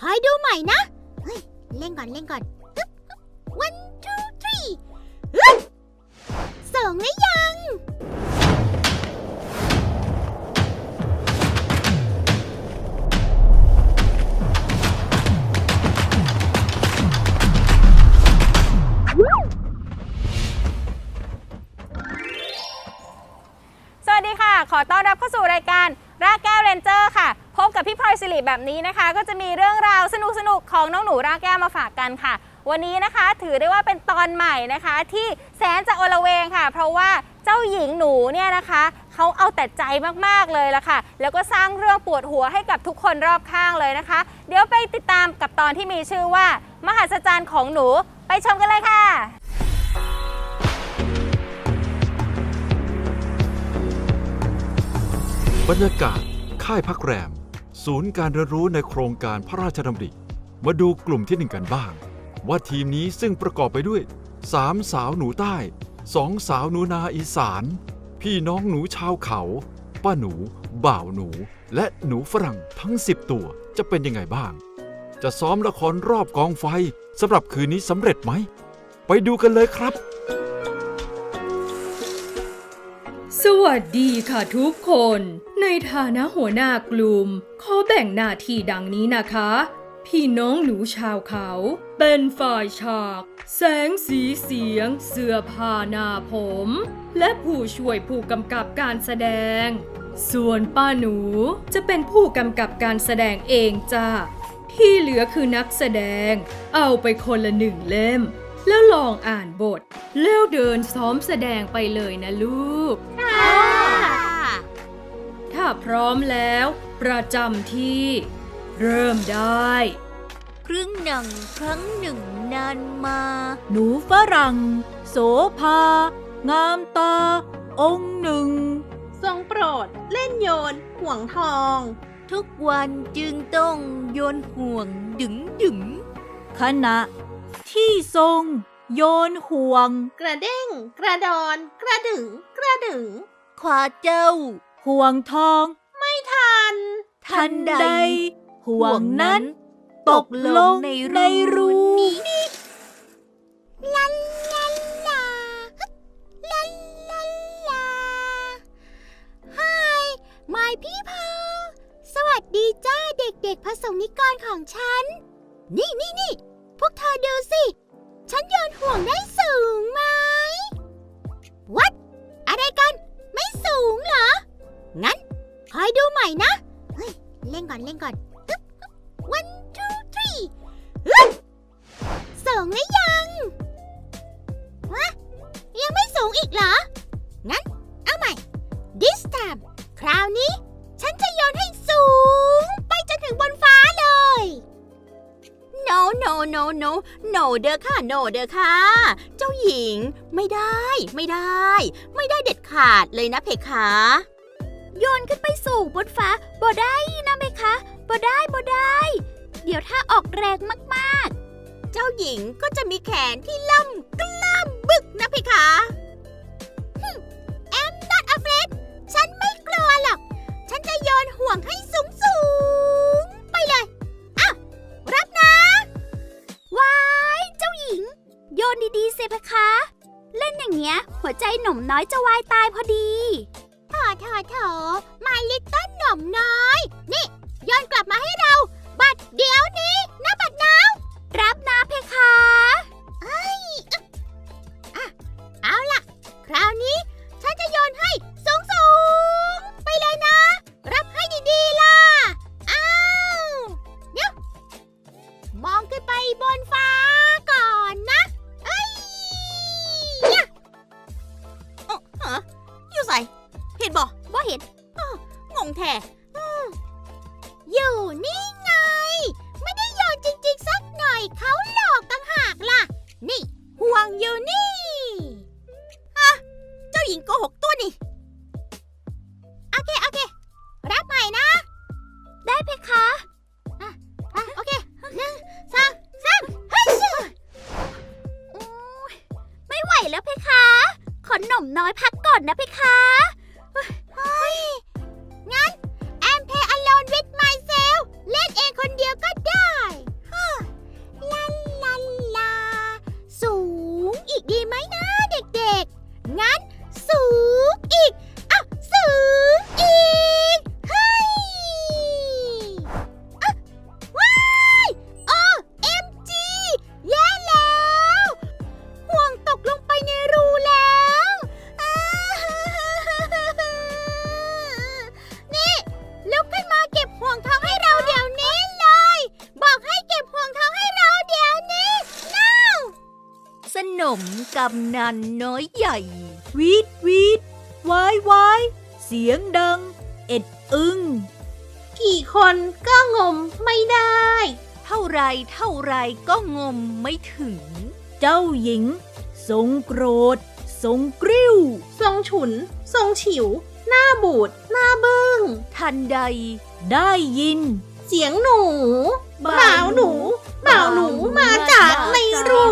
คอยดูใหม่นะ เฮ้ย เล่นก่อนเล่นก่อน one two three ส่งหรือยัง ขอต้อนรับเข้าสู่รายการรากแก้วเรนเจอร์ค่ะ พบกับพี่พลอยสิริแบบนี้นะคะ ก็จะมีเรื่องราวสนุกๆของน้องหนูรากแก้วมาฝากกันค่ะ วันนี้นะคะถือได้ว่าเป็นตอนใหม่นะคะ ที่แสนจะโอละเวงค่ะ เพราะว่าเจ้าหญิงหนูเนี่ยนะคะเขาเอาแต่ใจมากๆเลยละค่ะ แล้วก็สร้างเรื่องปวดหัวให้กับทุกคนรอบข้างเลยนะคะ เดี๋ยวไปติดตามกับตอนที่มีชื่อว่า มหัศจรรย์ของหนูไปชมกันเลยค่ะ บรรยากาศ ค่ายพักแรม ศูนย์การเรียนรู้ในโครงการพระราชดำริ มาดูกลุ่มที่หนึ่งกันบ้าง ว่าทีมนี้ซึ่งประกอบไปด้วยสามสาวหนูใต้สองสาวหนูนาอีสาน พี่น้องหนูชาวเขา ป้าหนู บ่าวหนู และหนูฝรั่งทั้ง 10 ตัวจะเป็นยังไงบ้าง จะซ้อมละครรอบกองไฟสำหรับคืนนี้สำเร็จไหม ไปดูกันเลยครับ วัสดีค่ะทุกคน ในฐานะหัวหน้ากลุ่มขอแบ่งหน้าที่ดังนี้นะคะ พี่น้องหนูชาวเขา เป็นฝ่ายฉาก แสงสีเสียง เสื้อผ้าหน้าผม และผู้ช่วยผู้กำกับการแสดง ส่วนป้าหนูจะเป็นผู้กำกับการแสดงเองจ้าที่เหลือคือนักแสดง เอาไปคนละหนึ่งเล่ม แล้วลองอ่านบท แล้วเดินซ้อมแสดงไปเลยนะลูก ถ้าพร้อมแล้ว ประจำที่ เริ่มได้ ครึ่งหนึ่งครั้งหนึ่งนานมา หนูฝรั่ง โสภา งามตา องค์หนึ่ง ทรงโปรด เล่นโยน ห่วงทอง ทุกวันจึงต้องโยนห่วงดึงดึงขณะ ที่ทรง โยนห่วง กระเด้ง กระดอน กระดึง กระดึงขวาเจ้า ห่วงทองทัน ทันใด ห่วงนั้น ตกลงในรูลาลาลาลาลาลา Hi my people สวัสดีจ้าเด็กๆผสมนิกรของฉัน นี่นี่นี่พวกเธอดูสิ ฉันโยนห่วงได้สูงไหม What งั้นคอยดูใหม่นะ เฮ้ย เล่นก่อนเล่นก่อนตึ๊บ one two three ฮึบสูงหรือยังวะยังไม่สูงอีกเหรอ งั้น เอาใหม่ this time คราวนี้ ฉันจะโยนให้สูง ไปจนถึงบนฟ้าเลย no no no no no เด้อค่ะ no เด้อค่ะ เจ้าหญิงไม่ได้ ไม่ได้ ไม่ได้เด็ดขาดเลยนะเพคะ โยนขึ้นไปสูงบนฟ้าบ่ได้นะเพคะบ่ได้บ่ได้ เดี๋ยวถ้าออกแรงมากๆ เจ้าหญิงก็จะมีแขนที่ล่ำกล้ามบึกนะเพคะแอม not afraid ฉันไม่กลัวหรอก ฉันจะโยนห่วงให้สูงสูงไปเลยอ้าวรับนะว้ายเจ้าหญิง โยนดีๆเซเพคะ เล่นอย่างเงี้ย หัวใจหนุ่มน้อยจะวายตายพอดี โถโถโถมาลิตเติ้ลหน่อมน้อย นี่ย้อนกลับมาให้เรา บัดเดี๋ยวนี้นะบัดนาวรับนะเพคะเอ้ยอึ๊ะอะเอาล่ะ คราวนี้ำนันน้อยใหญ่ วีดวีดวายวายเสียงดัง เอ็ดอึงกี่คนก็งมไม่ได้ เท่าไรเท่าไรก็งมไม่ถึง เจ้าหญิง ทรงโกรธ ทรงกริ้ว ทรงฉุน ทรงฉิว หน้าบูดหน้าบึ้ง ทันใด ได้ยิน เสียงหนูบ่าวหนูบ่าวหนูมาจากในรู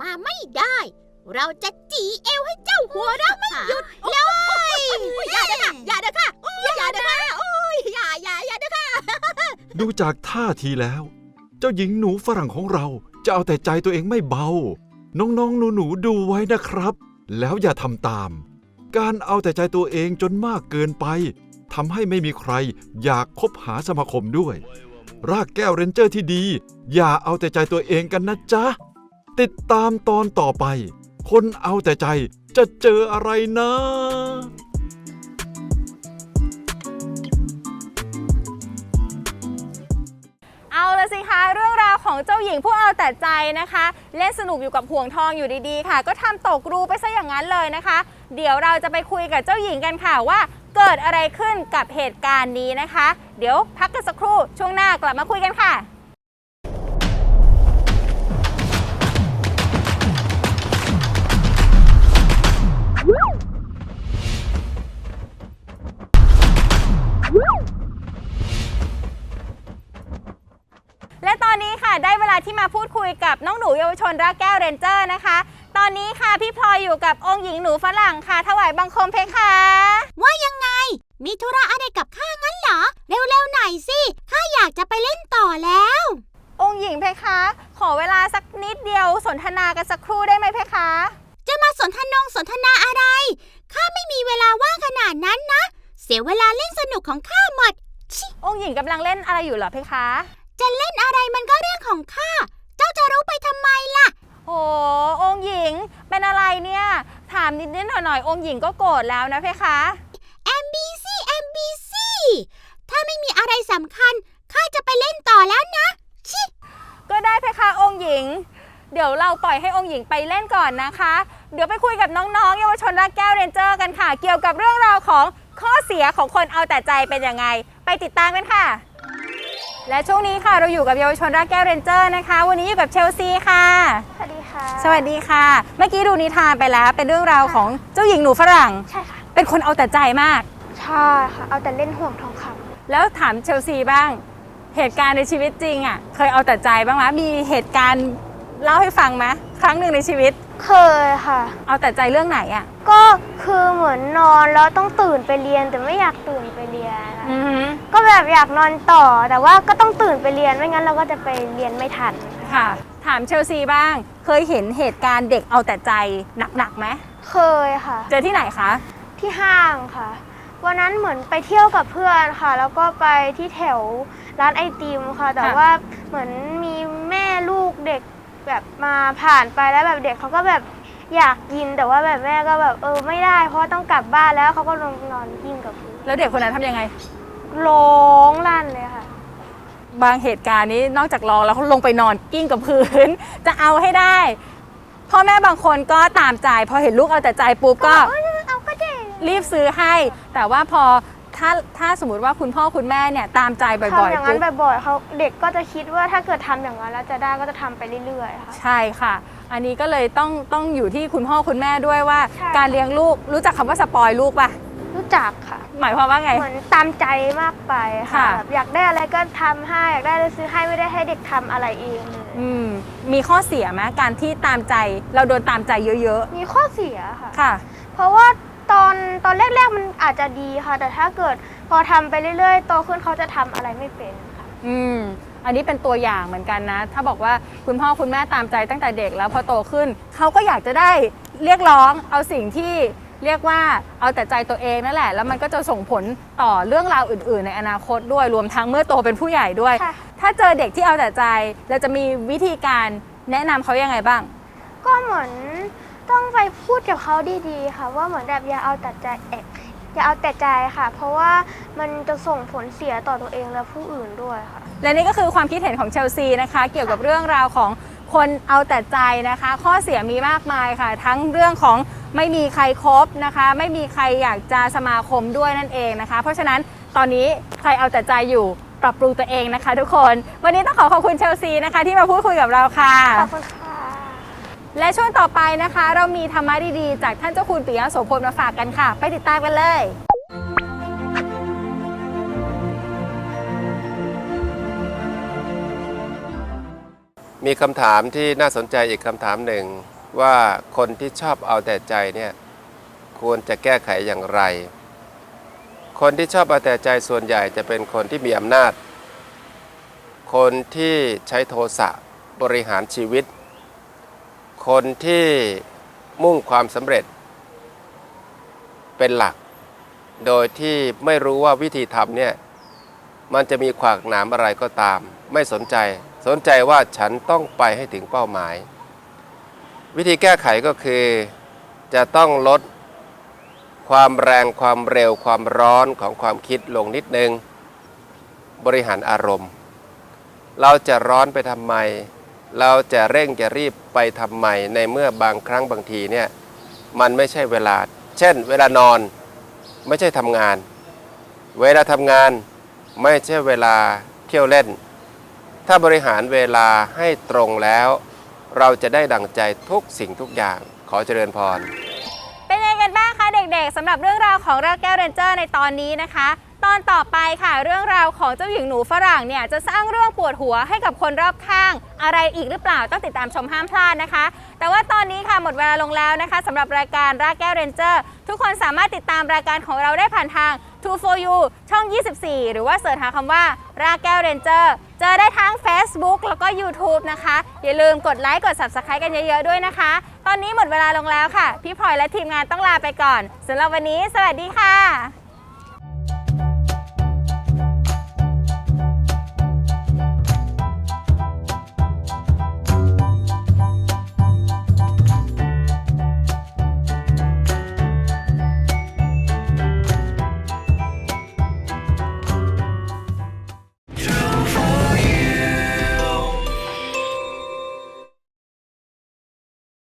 มาไม่ได้ เราจะจีเอวให้เจ้าหัวเราะไม่หยุดเลยอย่าเด้อค่ะอย่าเด้อค่ะอย่าเด้อค่ะโอ้ยอย่าอย่าอย่าเด้อค่ะดูจากท่าทีแล้ว เจ้าหญิงหนูฝรั่งของเราจะเอาแต่ใจตัวเองไม่เบา น้องๆหนูๆดูไว้นะครับ แล้วอย่าทำตาม การเอาแต่ใจตัวเองจนมากเกินไปทำให้ไม่มีใครอยากคบหาสมาคมด้วย รากแก้วเรนเจอร์ที่ดี อย่าเอาแต่ใจตัวเองกันนะจ๊ะ ติดตามตอนต่อไป คนเอาแต่ใจจะเจออะไรนะเอาละสิคะเรื่องราวของเจ้าหญิงผู้เอาแต่ใจนะคะ เล่นสนุกอยู่กับห่วงทองอยู่ดีๆ ค่ะ ก็ทำตกรูไปซะอย่างนั้นเลยนะคะ เดี๋ยวเราจะไปคุยกับเจ้าหญิงกันค่ะว่า เกิดอะไรขึ้นกับเหตุการณ์นี้นะคะ เดี๋ยวพักกันสักครู่ช่วงหน้ากลับมาคุยกันค่ะและ ลาที่มาพูดคุยกับน้องหนูเยาวชนรักแก้วเรนเจอร์นะคะ ตอนนี้ค่ะพี่พลอยอยู่กับองค์หญิงหนูฝรั่งค่ะ ถวายบังคมเพคะว่ายังไง มีธุระอะไรกับข้างั้นเหรอ เร็วๆหน่อยสิข้าอยากจะไปเล่นต่อแล้ว องค์หญิงเพคะ ขอเวลาสักนิดเดียวสนทนากันสักครู่ได้ไหมเพคะ จะมาสนทนงสนทนาอะไรข้าไม่มีเวลาว่างขนาดนั้นนะ เสียเวลาเล่นสนุกของข้าหมด องค์หญิงกำลังเล่นอะไรอยู่เหรอเพคะ จะเล่นอะไรมันก็เรื่อง ของข้า เจ้าจะรู้ไปทำไมล่ะ โอ้องค์หญิงเป็นอะไรเนี่ย ถามนิดนิดหน่อยหน่อยๆ องค์หญิงก็โกรธแล้วนะเพคะ MBC MBC ถ้าไม่มีอะไรสำคัญข้าจะไปเล่นต่อแล้วนะ ชิ ก็ได้เพคะองค์หญิง เดี๋ยวเราปล่อยให้องค์หญิงไปเล่นก่อนนะคะ เดี๋ยวไปคุยกับน้องๆ เยาวชนรักแก้วเรนเจอร์กันค่ะ เกี่ยวกับเรื่องราวของข้อเสียของคนเอาแต่ใจเป็นยังไง ไปติดตามกันค่ะ และช่วงนี้ค่ะเราอยู่กับเยาวชนรักแก้วเรนเจอร์นะคะ วันนี้อยู่กับเชลซีค่ะ สวัสดีค่ะ สวัสดีค่ะ เมื่อกี้ดูนิทานไปแล้วเป็นเรื่องราวของเจ้าหญิงหนูฝรั่ง ใช่ค่ะ เป็นคนเอาแต่ใจมาก ใช่ค่ะ เอาแต่เล่นห่วงทองคแล้วถามเชลซีบ้าง เหตุการณ์ในชีวิตจริงอะ เคยเอาแต่ใจบ้างไหมมีเหตุการณ์เล่าให้ฟังไหมครั้งหนึ่งในชีวิตำ เคยค่ะ เอาแต่ใจเรื่องไหนอะ ก็คือเหมือนนอนแล้วต้องตื่นไปเรียนแต่ไม่อยากตื่นไปเรียนอะอือหือก็แบบอยากนอนต่อแต่ว่าก็ต้องตื่นไปเรียนไม่งั้นเราก็จะไปเรียนไม่ทัน ค่ะ ถามเชลซีบ้าง เคยเห็นเหตุการณ์เด็กเอาแต่ใจหนักๆไหมเคยค่ะ เจอที่ไหนคะ ที่ห้างค่ะ วันนั้นเหมือนไปเที่ยวกับเพื่อนค่ะ แล้วก็ไปที่แถวร้านไอติมค่ะ แต่ค่ะ ว่าเหมือนมีแม่ลูกเด็ก แบบมาผ่านไปแล้วแบบเด็กเขาก็แบบอยากกินแต่ว่าแบบแม่ก็แบบเออไม่ได้ เพราะว่าต้องกลับบ้านแล้วเขาก็ลงนอนกิ้งกับพื้นแล้วเด็กคนนั้นทำยังไง ร้องลั่นเลยค่ะ บางเหตุการณ์นี้นอกจากรองแล้วเขาลงไปนอนกิ้งกับพื้น จะเอาให้ได้ พ่อแม่บางคนก็ตามใจพอเห็นลูกเอาแต่ใจปุ๊บก็ เออเอาก็ได้รีบซื้อให้ แต่ว่าพอ ถ้าถ้าสมมติว่าคุณพ่อคุณแม่เนี่ยตามใจบ่อยทำอย่างๆนั้นปุ๊บบ่อยๆเขาเด็กก็จะคิดว่าถ้าเกิดทำอย่างนั้นแล้วจะได้ก็จะทำไปเรื่อยๆค่ะ ใช่ค่ะ อันนี้ก็เลยต้องต้องอยู่ที่คุณพ่อคุณแม่ด้วยว่า ใช่ การเลี้ยงลูกรู้จักคำว่าสปอยลูกป่ะ รู้จักค่ะ หมายความว่าไง เหมือนตามใจมากไปค่ะค่ะ แบบอยากได้อะไรก็ทำให้อยากได้อะไรซื้อให้ไม่ได้ให้เด็กทำอะไรเองเลยอืมมีข้อเสียไหมการที่ตามใจเราโดนตามใจเยอะมีข้อเสียค่ะ ๆ ค่ะ เพราะว่าต อนตอนแรกๆมันอาจจะดีค่ะ แต่ถ้าเกิดพอทำไปเรื่อยๆโตขึ้นเขาจะทำอะไรไม่เป็นค่ะ อืม อันนี้เป็นตัวอย่างเหมือนกันนะ ถ้าบอกว่าคุณพ่อคุณแม่ตามใจตั้งแต่เด็กแล้วพอโตขึ้น เขาก็อยากจะได้เรียกร้องเอาสิ่งที่เรียกว่าเอาแต่ใจตัวเองนั่นแหละ แล้วมันก็จะส่งผลต่อเรื่องราวอื่น ๆ ในอนาคตด้วยรวมทั้งเมื่อโตเป็นผู้ใหญ่ด้วย ค่ะ ถ้าเจอเด็กที่เอาแต่ใจเราจะมีวิธีการแนะนำเขายังไงบ้าง ก็เหมือน ต้องไปพูดกับเขาดีๆ ค่ะ ว่าเหมือนแบบอย่าเอาแต่ใจเอกอย่าเอาแต่ใจค่ะ เพราะว่ามันจะส่งผลเสียต่อตัวเองและผู้อื่นด้วยค่ะ และนี่ก็คือความคิดเห็นของเชลซีนะคะ เกี่ยวกับเรื่องราวของคนเอาแต่ใจนะคะ ข้อเสียมีมากมายค่ะ ทั้งเรื่องของไม่มีใครครบนะคะ ไม่มีใครอยากจะสมาคมด้วยนั่นเองนะคะ เพราะฉะนั้นตอนนี้ใครเอาแต่ใจอยู่ปรับปรุงตัวเองนะคะ ทุกคน วันนี้ต้องขอขอบคุณเชลซีนะคะ ที่มาพูดคุยกับเราค่ะ ขอบคุณค่ะ และช่วงต่อไปนะคะ เรามีธรรมะดีๆ จากท่านเจ้าคุณปิยะโสพลมาฝากกันค่ะ ไปติดตามกันเลยมีคำถามที่น่าสนใจอีกคำถามหนึ่งว่าคนที่ชอบเอาแต่ใจเนี่ยควรจะแก้ไขอย่างไร คนที่ชอบเอาแต่ใจส่วนใหญ่จะเป็นคนที่มีอำนาจ คนที่ใช้โทสะบริหารชีวิต คนที่มุ่งความสำเร็จ เป็นหลัก โดยที่ไม่รู้ว่าวิธีทำเนี่ยมันจะมีขวากหนามอะไรก็ตาม ไม่สนใจ สนใจว่าฉันต้องไปให้ถึงเป้าหมาย วิธีแก้ไขก็คือ จะต้องลดความแรงความเร็วความร้อนของความคิดลงนิดนึง บริหารอารมณ์ เราจะร้อนไปทำไม เราจะเร่งจะรีบไปทำไมในเมื่อบางครั้งบางทีเนี่ยมันไม่ใช่เวลา เช่น เวลานอนไม่ใช่ทำงาน เวลาทำงานไม่ใช่เวลาเที่ยวเล่น ถ้าบริหารเวลาให้ตรงแล้ว เราจะได้ดังใจทุกสิ่งทุกอย่างขอเจริญพร เป็นยังไงกันบ้างคะเด็กๆสำหรับเรื่องราวของรากแก้วเรนเจอร์ในตอนนี้นะคะ ตอนต่อไปค่ะ เรื่องราวของเจ้าหญิงหนูฝรั่งเนี่ยจะสร้างเรื่องปวดหัวให้กับคนรอบข้าง อะไรอีกหรือเปล่าต้องติดตามชมห้ามพลาดนะคะ แต่ว่าตอนนี้ค่ะหมดเวลาลงแล้วนะคะสำหรับรายการรากแก้วเรนเจอร์ ทุกคนสามารถติดตามรายการของเราได้ผ่านทาง t o for You ช่อง 24 หรือว่าเสิร์ชหาคำว่ารากแก้วเรนเจอร์เจอได้ทั้ง Facebook แล้วก็ YouTube นะคะ อย่าลืมกดไลค์กด Subscribe กันเยอะๆด้วยนะคะ ตอนนี้หมดเวลาลงแล้วค่ะ พี่พลอยและทีมงานต้องลาไปก่อนสำหรับวันนี้ สวัสดีค่ะ